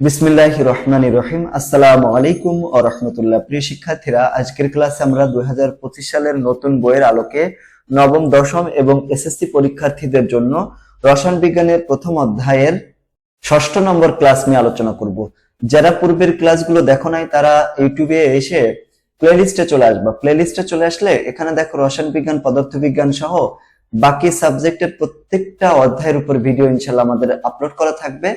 বিসমিল্লাহ রহমান রহিম। আসসালামু আলাইকুম ও রহমতুল্লাহ। প্রিয় শিক্ষার্থীরা, আজকের ক্লাসে আমরা দুই সালের নতুন বইয়ের আলোকে নবম, দশম এবং এসএসসি পরীক্ষার্থীদের জন্য রসায়ন বিজ্ঞানের প্রথম অধ্যায়ের ষষ্ঠ নম্বর ক্লাস নিয়ে আলোচনা করব। যারা পূর্বের ক্লাসগুলো দেখো নাই, তারা ইউটিউবে এসে প্লেলিস্টে চলে আসবা। প্লেলিস্টে চলে আসলে এখানে দেখো রসায়ন বিজ্ঞান, পদার্থবিজ্ঞান সহ বাকি সাবজেক্টের প্রত্যেকটা অধ্যায়ের উপর ভিডিও ইনশাল্লাহ আমাদের আপলোড করা থাকবে।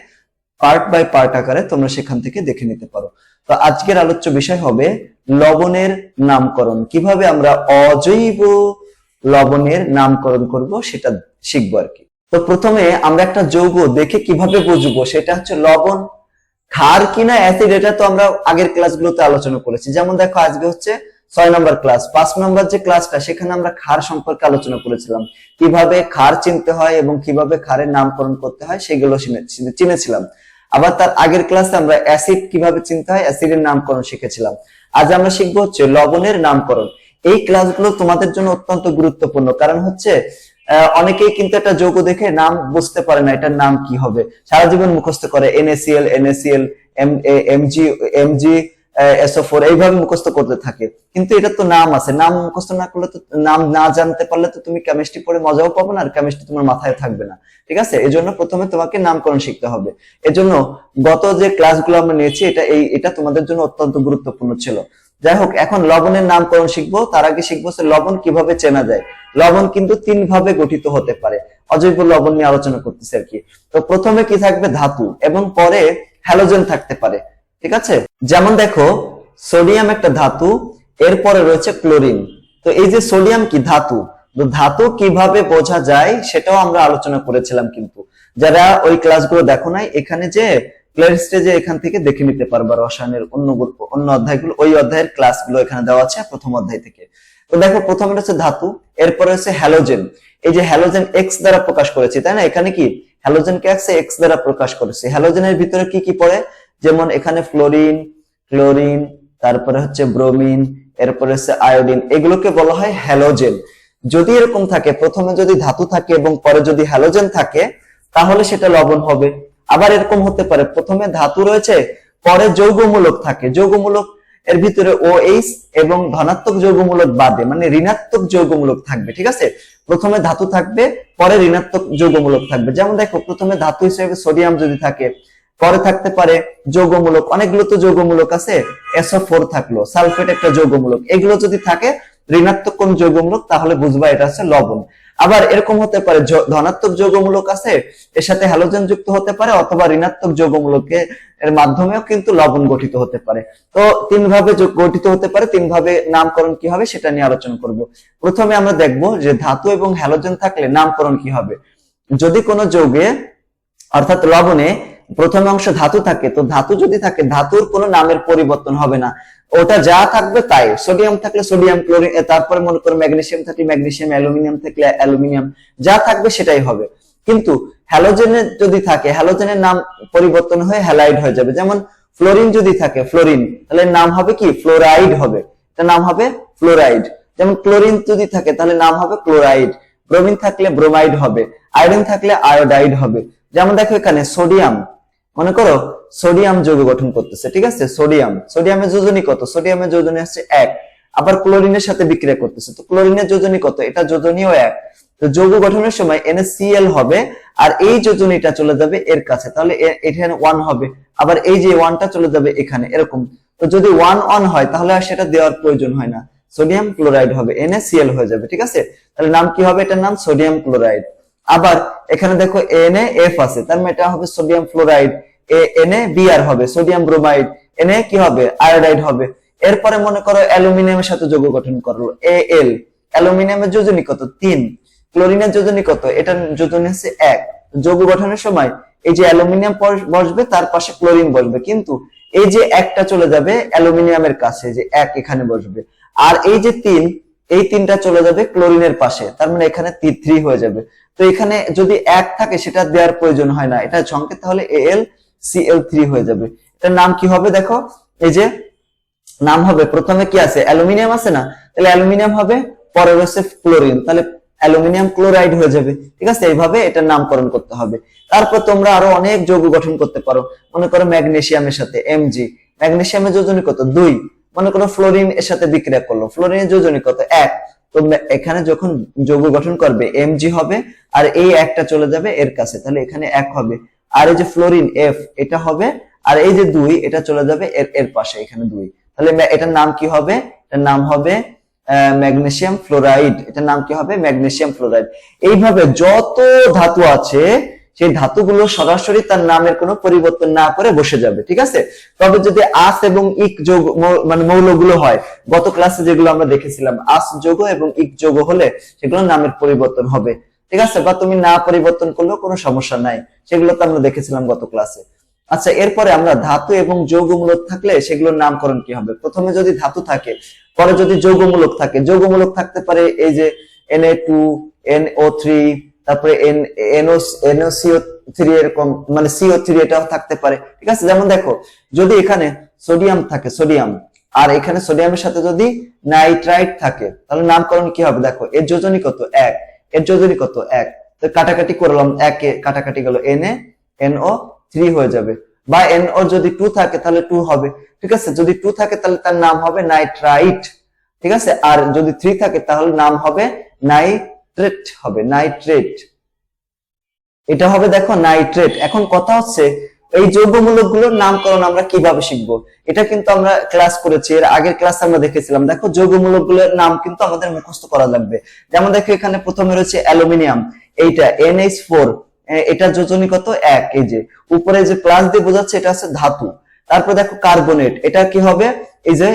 পার্ট বাই পার্ট আকারে তোমরা সেখান থেকে দেখে নিতে পারো। তো আজকের আলোচ্য বিষয় হবে লবণের নামকরণ। কীভাবে আমরা অজৈব লবণের নামকরণ করব সেটা শিখব আর কি। তো প্রথমে আমরা একটা যৌগ দেখে কীভাবে বুঝব, সেটা হচ্ছে লবণ। ক্ষার কিনা অ্যাসিড এটা তো আমরা আগের ক্লাসগুলোতে আলোচনা করেছি। যেমন দেখো, আজকে হচ্ছে ছয় নম্বর ক্লাস পাঁচ নম্বর যে ক্লাসটা সেখানে আমরা খার সম্পর্কে আলোচনা করেছিলাম। কীভাবে খার চিনতে হয় এবং কীভাবে খারের নামকরণ করতে হয়, সেগুলো চিনেছিলাম। আবার তার আগের ক্লাসে আমরা অ্যাসিড কীভাবে চিনতে হয়? অ্যাসিডের নামকরণ শিখেছিলাম। আজ আমরা শিখব হচ্ছে লবণের নামকরণ। এই ক্লাসগুলো তোমাদের জন্য অত্যন্ত গুরুত্বপূর্ণ। কারণ হচ্ছে অনেকেই কিন্তু একটা যৌগ দেখে নাম বুঝতে পারে না এটার নাম কি হবে। সারা জীবন মুখস্থ করে N A C L N A C L M M G M G S O এইভাবে মুখস্থ করতে থাকে। কিন্তু এটা তো নাম আছে। নাম মুখস্থ না করলে তো, নাম না জানতে পারলে তো তুমি কেমিস্ট্রি পড়ে মজাও পাবো না, আর কেমিস্ট্রি তোমার মাথায় থাকবে না। ঠিক আছে? এজন্য প্রথমে তোমাকে নামকরণ শিখতে হবে। এজন্য গত যে ক্লাসগুলো আমরা নিয়েছি, এটা এই, এটা তোমাদের জন্য অত্যন্ত গুরুত্বপূর্ণ ছিল। যাই হোক, এখন লবণের নামকরণ শিখব। তার আগে শিখব লবণ কীভাবে চেনা যায়। লবণ কিন্তু তিন ভাবে গঠিত হতে পারে। অজৈব লবণ নিয়ে আলোচনা করতেছে আর কি। তো প্রথমে কি থাকবে? ধাতু। এবং পরে হ্যালোজেন থাকতে পারে। ঠিক আছে? যেমন দেখো, সোডিয়াম একটা ধাতু, এরপরে রয়েছে ক্লোরিন। তো এই যে সোডিয়াম কি ধাতু? তো ধাতু কীভাবে বোঝা যায় সেটাও আমরা আলোচনা করেছিলাম কিন্তু। যারা ওই ক্লাসগুলো দেখো নাই, এখানে যে স্টেজে এখান থেকে দেখে নিতে পারবা, রসায়নের অন্য অন্য অধ্যায়গুলো, ওই অধ্যায়ের ক্লাসগুলো এখানে দেওয়া আছে, প্রথম অধ্যায় থেকে। তো দেখো প্রথমে হচ্ছে ধাতু, এরপরে হচ্ছে হ্যালোজেন এই যে হ্যালোজেন এক্স দ্বারা প্রকাশ করেছি, তাই না? এখানে কি? হ্যালোজেনকে এক্স এক্স দ্বারা প্রকাশ করেছি। হ্যালোজেনের ভিতরে কি কি পড়ে? যেমন এখানে ফ্লোরিন ক্লোরিন তারপরে হচ্ছে ব্রোমিন এরপরে হচ্ছে আয়োডিন এগুলোকে বলা হয় হ্যালোজেন যদি এরকম থাকে, প্রথমে যদি ধাতু থাকে এবং পরে যদি হ্যালোজেন থাকে, তাহলে সেটা লবণ হবে। আবার এরকম হতে পারে, প্রথমে ধাতু রয়েছে, পরে যৌগমূলক থাকে। যৌগমূলক, এর ভিতরে ও এইচ এবং ধনাত্মক যৌগমূলক বাদে মানে ঋণাত্মক যৌগমূলক থাকবে, ঠিক আছে? প্রথমে ধাতু থাকবে, পরে ঋণাত্মক যৌগমূলক থাকবে। যেমন দেখো, প্রথমে ধাতু হিসেবে সোডিয়াম যদি থাকে পরে থাকতে পারে যৌগমূলক, অনেকগুলো তো যৌগমূলক আছে এসও ফোর থাকল সালফেট একটা যৌগমূলক। এগুলো যদি থাকে, ঋণাত্মক কোন যৌগমূলক, তাহলে বুঝবা এটা হচ্ছে লবণ। আবার এরকম হতে পারে ধনাত্মক যৌগমূলক আছে, এর সাথে হ্যালোজেন যুক্ত হতে পারে, অথবা ঋণাত্মক যৌগমূলকে এর মাধ্যমেও কিন্তু লবণ গঠিত হতে পারে। তো তিন ভাবে গঠিত হতে পারে, তিন ভাবে নামকরণ কি হবে সেটা নিয়ে আলোচনা করব। প্রথমে আমরা দেখব যে ধাতু এবং হ্যালোজেন থাকলে নামকরণ কি হবে। যদি কোনো যৌগে, অর্থাৎ লবণে প্রথম অংশ ধাতু থাকে, তো ধাতু যদি থাকে, ধাতুর কোনো নামের পরিবর্তন হবে না। ওটা যা থাকবে তাই। সোডিয়াম থাকলে সোডিয়াম, ক্লোরিন তারপরে মনে করো ম্যাগনেসিয়াম থাকলে ম্যাগনেসিয়াম অ্যালুমিনিয়াম থাকলে অ্যালুমিনিয়াম, যা থাকবে সেটাই হবে। কিন্তু হ্যালোজেনের যদি থাকে, হ্যালোজেনের নাম পরিবর্তন হয়ে হ্যালাইড হয়ে যাবে। যেমন ফ্লোরিন যদি থাকে, ফ্লোরিন, তাহলে নাম হবে কি? ফ্লোরাইড হবে। তার নাম হবে ফ্লোরাইড। যেমন ক্লোরিন যদি থাকে, তাহলে নাম হবে ক্লোরাইড। ব্রোমিন থাকলে ব্রোমাইড হবে। আয়রন থাকলে আয়োডাইড হবে। যেমন দেখো এখানে সোডিয়াম, মনে করো সোডিয়াম যৌগ গঠন করতেছে, ঠিক আছে? সোডিয়াম, সোডিয়ামের যোজনী কত? সোডিয়ামের যোজনী হচ্ছে এক। আবার ক্লোরিনের সাথে বিক্রিয়া করতেছে, তো ক্লোরিনের যোজনী কত? এটা যোজনীও এক। তো যৌগ গঠনের সময় NaCl হবে, আর এই যোজনীটা চলে যাবে এর কাছে। তাহলে এখানে ওয়ান হবে, আবার এই যে ওয়ানটা চলে যাবে এখানে, এরকম। তো যদি ওয়ান অন হয়, তাহলে আর সেটা দেওয়ার প্রয়োজন হয় না। সোডিয়াম ক্লোরাইড হবে, NaCl হয়ে যাবে, ঠিক আছে? তাহলে নাম কি হবে? এটার নাম সোডিয়াম ক্লোরাইড। আবার এখানে দেখো NaF আছে, তার মানে এটা হবে সোডিয়াম ফ্লোরাইড NaBr হবে সোডিয়াম ব্রোমাইড Na কি হবে? আয়োডাইড হবে। এরপরে মনে করো অ্যালুমিনিয়ামের সাথে যৌগ গঠন করল Al অ্যালুমিনিয়ামের যোজনী কত? তিন। ক্লোরিনের যোজনী কত? এটার যোজনী হচ্ছে এক। যৌগ গঠনের সময় এই যে অ্যালুমিনিয়াম বসবে, তার পাশে ক্লোরিন বসবে। কিন্তু এই যে একটা চলে যাবে অ্যালুমিনিয়ামের কাছে, যে এক এখানে বসবে। আর এই যে তিন এই তিনটা চলে যাবে ক্লোরিনের পাশে, তার মানে এখানে থ্রি হয়ে যাবে। তো এখানে যদি এক থাকে সেটা দেওয়ার প্রয়োজন হয় না, এটা সংকেত তাহলে এল সিএল থ্রি হয়ে যাবে। এটার নাম কি হবে দেখো? এই যে নাম হবে, প্রথমে কি আছে? অ্যালুমিনিয়াম আছে না? তাহলে অ্যালুমিনিয়াম হবে পরে রয়েছে ক্লোরিন, তাহলে অ্যালুমিনিয়াম ক্লোরাইড হয়ে যাবে, ঠিক আছে? এইভাবে এটার নামকরণ করতে হবে। তারপর তোমরা আরও অনেক যৌগ গঠন করতে পারো। মনে করো ম্যাগনেসিয়ামের সাথে এমজি ম্যাগনেসিয়ামের যোজনী কত? দুই। মনে করো ফ্লোরিন এর সাথে বিক্রিয়া করল। ফ্লোরিনের যোজনী কত এক। তো এখানে যখন যৌগ গঠন করবে এমজি হবে আর এই একটা চলে যাবে এর কাছে। তাহলে এখানে এক হবে। আর এই যে ফ্লোরিন এফ এটা হবে আর এই যে দুই, এটা চলে যাবে এর এর পাশে, এখানে দুই। তাহলে এটার নাম কি হবে? এটার নাম হবে ম্যাগনেসিয়াম ফ্লোরাইড। এটার নাম কি হবে? Magnesium fluoride. এইভাবে যত ধাতু আছে সেই ধাতুগুলো সরাসরি তার নামের কোনো পরিবর্তন না করে বসে যাবে, ঠিক আছে? তবে যদি আস এবং ইক যোগ মানে মৌলগুলো হয়, গত ক্লাসে যেগুলো আমরা দেখেছিলাম, আস যোগ এবং ইক যোগ হলে সেগুলো নামের পরিবর্তন হবে, ঠিক আছে? বা তুমি না পরিবর্তন করলেও কোনো সমস্যা নাই, সেগুলো তো আমরা দেখেছিলাম গত ক্লাসে আচ্ছা এরপরে আমরা ধাতু এবং যৌগমূলক থাকলে সেগুলোর নামকরণ কি হবে? প্রথমে যদি ধাতু থাকে, পরে যদি যৌগমূলক থাকে, যৌগমূলক থাকতে পারে এই যে N A two N O three তারপরে N O N O three মানে সিও থ্রি এটাও থাকতে পারে। ঠিক আছে? যেমন দেখো, যদি এখানে সোডিয়াম থাকে সোডিয়াম আর এখানে সোডিয়ামের সাথে যদি নাইট্রাইট থাকে, তাহলে নামকরণ কি হবে? দেখো, এর যোজনী কত? এক। এর যোজনী কত? এক। কাটাকাটি করলাম, একে কাটাকাটি গেল N A N O three হয়ে যাবে। বা এন ও যদি টু থাকে, তাহলে টু হবে। ঠিক আছে? যদি টু থাকে, তাহলে তার নাম হবে নাইট্রাইট ঠিক আছে? আর যদি থ্রি থাকে, তাহলে নাম হবে নাইট্রেট হবে নাইট্রেট এটা হবে দেখো নাইট্রেট এখন কথা হচ্ছে, এই যৌগমূলকগুলোর নামকরণ আমরা কীভাবে শিখব? এটা কিন্তু আমরা ক্লাস করেছি, এর আগের ক্লাস আমরা দেখেছিলাম। দেখো যৌগমূলকগুলোর নাম কিন্তু আমাদের মুখস্থ করা লাগবে। যেমন দেখো এখানে প্রথমে রয়েছে অ্যালুমিনিয়াম, এইটা এনএইচ ফোর এটা যোজনী কত? এক, এই যে। উপরে যে প্লাস দিয়ে বোঝাচ্ছে এটা হচ্ছে ধাতু। তারপর দেখো কার্বনেট এটা কি হবে? এই যে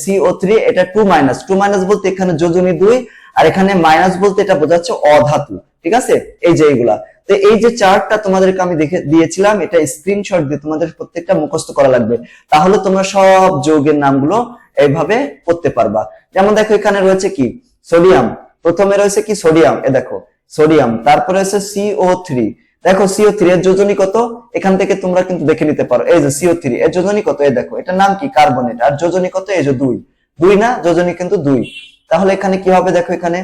সিও থ্রি এটা টু মাইনাস টু মাইনাস বলতে এখানে যোজনী দুই আর এখানে মাইনাস বলতে এটা বোঝাচ্ছে অধাতু, ঠিক আছে? এই যে এইগুলা তো এই যে চার্টটা তোমাদেরকে আমি দেখে দিয়েছিলাম, এটা স্ক্রিনশট দিয়ে তোমাদের প্রত্যেকটা মুখস্থ করা লাগবে। তাহলে তোমরা সব যৌগের নামগুলো এইভাবে করতে পারবা। যেমন দেখো, এখানে রয়েছে কি? সোডিয়াম প্রথমে রয়েছে কি? সোডিয়াম এ দেখো সোডিয়াম তারপরে রয়েছে সিও থ্রি দেখো সিও থ্রি এর যোজনী কত? এখান থেকে তোমরা কিন্তু দেখে নিতে পারো। এই যে সিও থ্রি এর যোজনী কত? এই দেখো, এটার নাম কি? কার্বনেট আর যোজনী কত? এই যে দুই। দুই না? যোজনী কিন্তু দুই। তাহলে এখানে কি হবে দেখো এখানে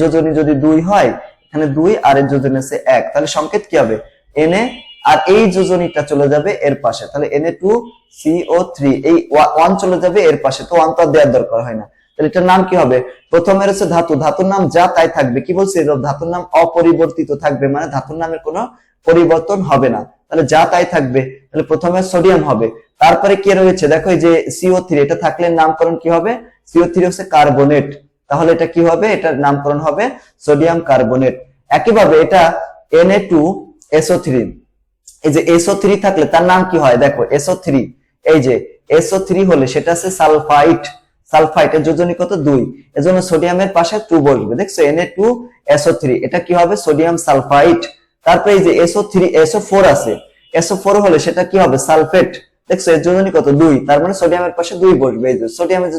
যোজনী যদি দুই হয়, এখানে দুই আর এর যোজনী আছে এক। তাহলে সংকেত কি হবে? এনে আর এই যোজনীটা চলে যাবে এর পাশে। তাহলে N A two C O three এই ওয়ান চলে যাবে এর পাশে। তো ওয়ান তো আর দেওয়ার দরকার হয় না। তাহলে এটার নাম কি হবে? প্রথমে রয়েছে ধাতু। ধাতুর নাম যা তাই থাকবে। কি বলছি ধাতুর নাম অপরিবর্তিত থাকবে। মানে ধাতুর নামের কোনো পরিবর্তন হবে না। তাহলে যা তাই থাকবে, তাহলে প্রথমে সোডিয়াম হবে। তারপরে কি রয়েছে? দেখো এই যে সিও থ্রি এটা থাকলে নামকরণ কি হবে? সিও থ্রি হচ্ছে কার্বনেট তাহলে এটা কি হবে? এটার নামকরণ হবে সোডিয়াম কার্বনেট একইভাবে এটা এনএ টু এসও থ্রি এই যে এসও থ্রি থাকলে তার নাম কি হয়? দেখো এসও থ্রি এই যে এসও থ্রি হলে সেটা আছে সালফাইট সালফাইটের যোজনী কত? দুই। এজন্য সোডিয়ামের পাশে টু বসবে। দেখছ এনএ টু এসও থ্রি এটা কি হবে? সোডিয়াম সালফাইট তারপরে এই যে S O three S O four আছে। এসও ফোর হলে সেটা কি হবে? সালফেট দেখছ, এর যোজনী কত? দুই। তার মানে সোডিয়ামের পাশে দুই বসবে। সোডিয়ামের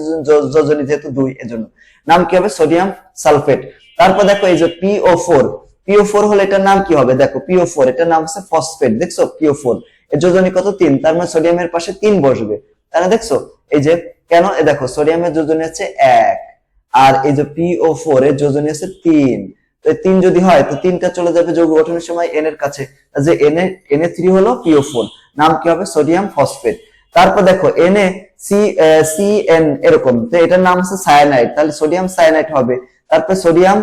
যোজনী যেহেতু দুই, এজন্য। নাম কি হবে? Sodium sulphate. তারপর দেখো, এই যে পিও ফোর পিও ফোর হলে এটার নাম কি হবে? দেখো পিও ফোর এটার নাম হচ্ছে ফসফেট দেখছ? পিও ফোর এর যোজনী কত? তিন। তার মানে সোডিয়ামের পাশে তিন বসবে। তাহলে দেখছ, এই যে কেন? দেখো, সোডিয়ামের যোজনী হচ্ছে এক। আর এই যে পিও ফোর এর যোজনী হচ্ছে তিন। তিন যদি হয়, তো তিনটা চলে যাবে যৌগ গঠনের সময় এন এর কাছে। যে N A N A three হলো পিও ফোর নাম কি হবে? সোডিয়াম ফসফেট তারপর দেখো N A C C N এরকম, তো এটার নাম হচ্ছে সায়ানাইড তাহলে সোডিয়াম সায়ানাইড হবে। তারপর সোডিয়াম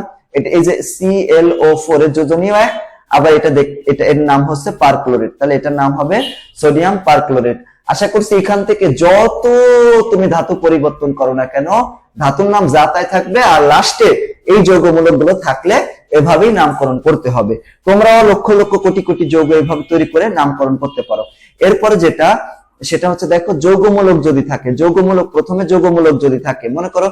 এই যে সি এল ও ফোর এর যোজনীয় এক, আবার এটা দেখ, এটা এর নাম হচ্ছে পারক্লোরেট তাহলে এটার নাম হবে সোডিয়াম পারক্লোরেট আশা করছি এখান থেকে যত তুমি ধাতু পরিবর্তন করো না কেন, ধাতুর নাম যা তাই থাকবে আর লাস্টে এই যৌগমূলকগুলো থাকলে এভাবেই নামকরণ করতে হবে। তোমরাও লক্ষ লক্ষ কোটি কোটি যৌগ এভাবে তৈরি করে নামকরণ করতে পারো। এরপরে যেটা, সেটা হচ্ছে দেখো যৌগমূলক যদি থাকে, যৌগমূলক, প্রথমে যৌগমূলক যদি থাকে, মনে করো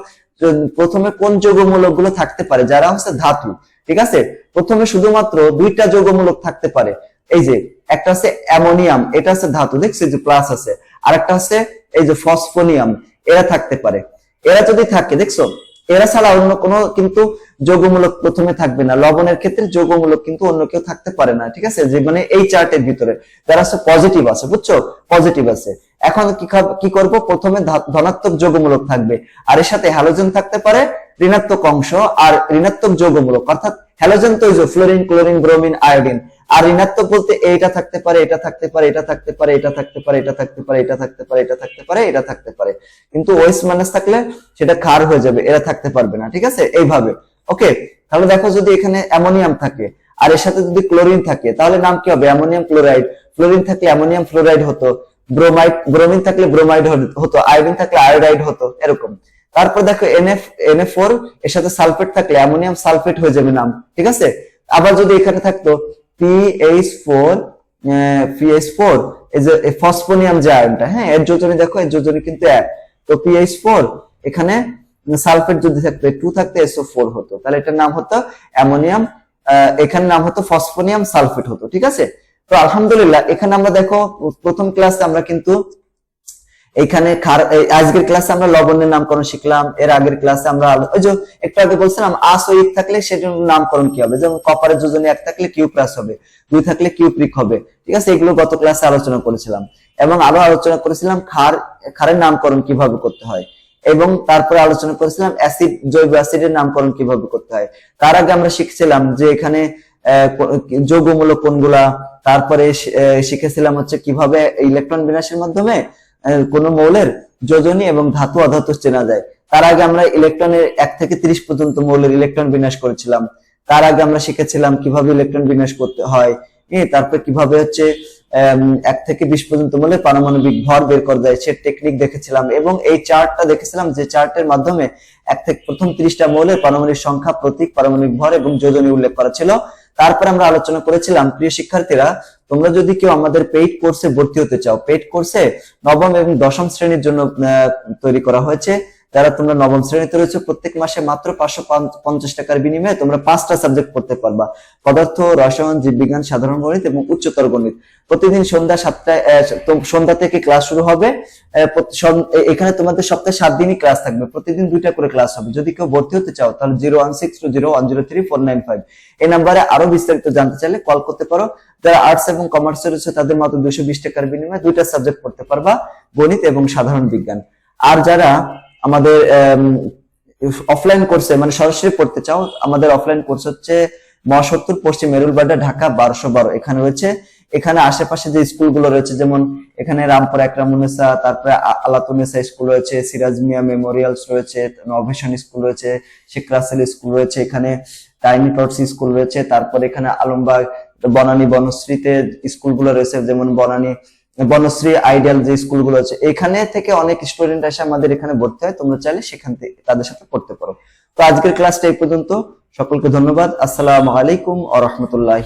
প্রথমে কোন যৌগমূলকগুলো থাকতে পারে? যারা হচ্ছে ধাতু, ঠিক আছে? প্রথমে শুধুমাত্র দুইটা যৌগমূলক থাকতে পারে। এই যে একটা হচ্ছে অ্যামোনিয়াম, এটা হচ্ছে ধাতু দেখছি যে প্লাস আছে। আর একটা হচ্ছে এই যে ফসফোনিয়াম, এরা থাকতে পারে। এরা যদি থাকে, দেখছ, এরা ছাড়া অন্য কোনো কিন্তু যৌগমূলক প্রথমে থাকবে না। লবণের ক্ষেত্রে যৌগমূলক কিন্তু অন্য কেউ থাকতে পারে না, ঠিক আছে? যে মানে এই চার্টের ভিতরে। যারা হচ্ছে পজিটিভ আছে, বুঝছ? পজিটিভ আছে। এখন কি কি করব? প্রথমে ধনাত্মক যৌগমূলক থাকবে। আর এর সাথে হ্যালোজেন থাকতে পারে ঋণাত্মক অংশ আর ঋণাত্মক যৌগমূলক, অর্থাৎ হ্যালোজেন তৈজ ফ্লোরিন ক্লোরিন ব্রোমিন আয়োডিন আর ঋণাত্মক বলতে এইটা থাকতে পারে, এটা থাকতে পারে, এটা থাকতে পারে, এটা থাকতে পারে, এটা থাকতে পারে, এটা থাকতে পারে, এটা থাকতে পারে, এটা থাকতে পারে। কিন্তু ওয়েস মাইনাস থাকলে সেটা ক্ষার হয়ে যাবে, এরা থাকতে পারবে না, ঠিক আছে? এইভাবে। ওকে, তাহলে দেখো যদি এখানে অ্যামোনিয়াম থাকে, আর এর সাথে যদি ক্লোরিন থাকে, তাহলে নাম কি হবে? Ammonium chloride. ফ্লোরিন থাকলে অ্যামোনিয়াম ফ্লোরাইড হতো, ব্রোমাইড, ব্রোমিন থাকলে ব্রোমাইড হতো, আয়োডিন থাকলে আয়োডাইড হতো, এরকম। তারপর দেখো এনএফ এনএফ ফোর, এর সাথে সালফেট থাকলে অ্যামোনিয়াম সালফেট হয়ে যাবে নাম, ঠিক আছে? আবার যদি এখানে থাকতো পিএইচ ফোর পিএইচ ফোর এই যে ফসফোনিয়াম যে আয়নটা হ্যাঁ এর যোজনী দেখো, এর যোজনী কিন্তু এক। তো পিএইচ ফোর এখানে সালফেট যদি থাকতো টু থাকতো এসও ফোর হতো। তাহলে এটার নাম হতো অ্যামোনিয়াম এখানে নাম হতো ফসফোনিয়াম সালফেট হতো, ঠিক আছে? তো আলহামদুলিল্লাহ, এখানে আমরা দেখো, প্রথম ক্লাসে আমরা কিন্তু এখানে আজকের ক্লাসে আমরা লবণের নামকরণ শিখলাম, এর আগের ক্লাসে আমরা ওই যে একটু আগে বলছিলাম আস ও ইক থাকলে সেটার নামকরণ কি হবে? যেমন কপারের যোজনী এক থাকলে কিউ প্লাস হবে, দুই থাকলে কিউপ্রিক হবে। ঠিক আছে? এগুলো গত ক্লাসে আলোচনা করেছিলাম। এবং আরও আলোচনা করেছিলাম খার খারের নামকরণ কীভাবে করতে হয়। এবং তারপরে আলোচনা করেছিলাম অ্যাসিড জৈব অ্যাসিডের নামকরণ কীভাবে করতে হয়। তার আগে আমরা শিখছিলাম যে এখানে যৌগমূলক কোনগুলা, তারপরে শিখেছিলাম হচ্ছে কীভাবে ইলেকট্রন বিন্যাসের মাধ্যমে কোন মৌলের যোজনী এবং ধাতু অধাতু চেনা যায়। তার আগে আমরা ইলেকট্রনের এক থেকে তিরিশ পর্যন্ত মৌলের ইলেকট্রন বিন্যাস করেছিলাম। তার আগে আমরা শিখেছিলাম কীভাবে ইলেকট্রন বিন্যাস করতে হয়। তারপর কীভাবে হচ্ছে এক থেকে বিশ পর্যন্ত মৌলের পারমাণবিক ভর বের করা যায় সে টেকনিক দেখেছিলাম এবং এই চার্টটা দেখেছিলাম যে চার্টের মাধ্যমে এক থেকে প্রথম ত্রিশটা মৌলের পারমাণবিক সংখ্যা, প্রতীক, পারমাণবিক ভর এবং যোজনী উল্লেখ করা ছিল। তারপর আমরা আলোচনা করেছিলাম, প্রিয় শিক্ষার্থীরা, তোমরা যদি কেউ আমাদের পেইড কোর্সে ভর্তি হতে চাও পেইড কোর্সে নবম এবং দশম শ্রেণির জন্য তৈরি করা হয়েছে যারা তোমরা নবম শ্রেণীতে রয়েছে, প্রত্যেক মাসে মাত্র পাঁচশো পঞ্চাশ টাকার বিনিময়ে তোমরা পাঁচটা সাবজেক্ট পড়তে পারবা। পদার্থ, রসায়ন, জীববিজ্ঞান, সাধারণ গণিত এবং উচ্চতর গণিত। প্রতিদিন সন্ধ্যা সাতটায় সন্ধ্যা থেকে ক্লাস শুরু হবে। এখানে তোমাদের সপ্তাহে সাত দিনই ক্লাস থাকবে। প্রতিদিন দুইটা করে ক্লাস হবে। যদি কেউ ভর্তি হতে চাও, তাহলে zero one six two zero one zero three four nine five. এই নাম্বারে আরও বিস্তারিত জানতে চাইলে কল করতে পারো। যারা আর্টস এবং কমার্স রয়েছে, তাদের মাত্র দুশো বিশ টাকার বিনিময়ে দুইটা সাবজেক্ট পড়তে পারবা, গণিত এবং সাধারণ বিজ্ঞান। আর যারা আমাদের অফলাইন কোর্সে মানে সরাসরি পড়তে চাও, আমাদের অফলাইন কোর্স হচ্ছে মহাসত্তর পশ্চিম মেরুলবাড্ডা ঢাকা বারোশো বারো। এখানে রয়েছে, এখানে আশেপাশে যে স্কুলগুলো রয়েছে, যেমন এখানে রামপুর একরামুনেসা তারপরে আলাতুনেসা স্কুল রয়েছে, সিরাজ মিয়া মেমোরিয়ালস রয়েছে, নভেশন স্কুল রয়েছে, শেখ রাসেল স্কুল রয়েছে, এখানে টাইনি টটস স্কুল রয়েছে, তারপরে এখানে আলমবাগ বনানী বনশ্রীতে স্কুলগুলো রয়েছে, যেমন বনানী বনশ্রী, আইডিয়াল যে স্কুলগুলো আছে, এখানে থেকে অনেক স্টুডেন্ট আসে আমাদের এখানে ভর্তি হয়। তোমরা চাইলে সেখান থেকে তাদের সাথে পড়তে পারো। তো আজকের ক্লাসটা এই পর্যন্ত। সকলকে ধন্যবাদ। আসসালামু আলাইকুম আ রহমতুল্লাহ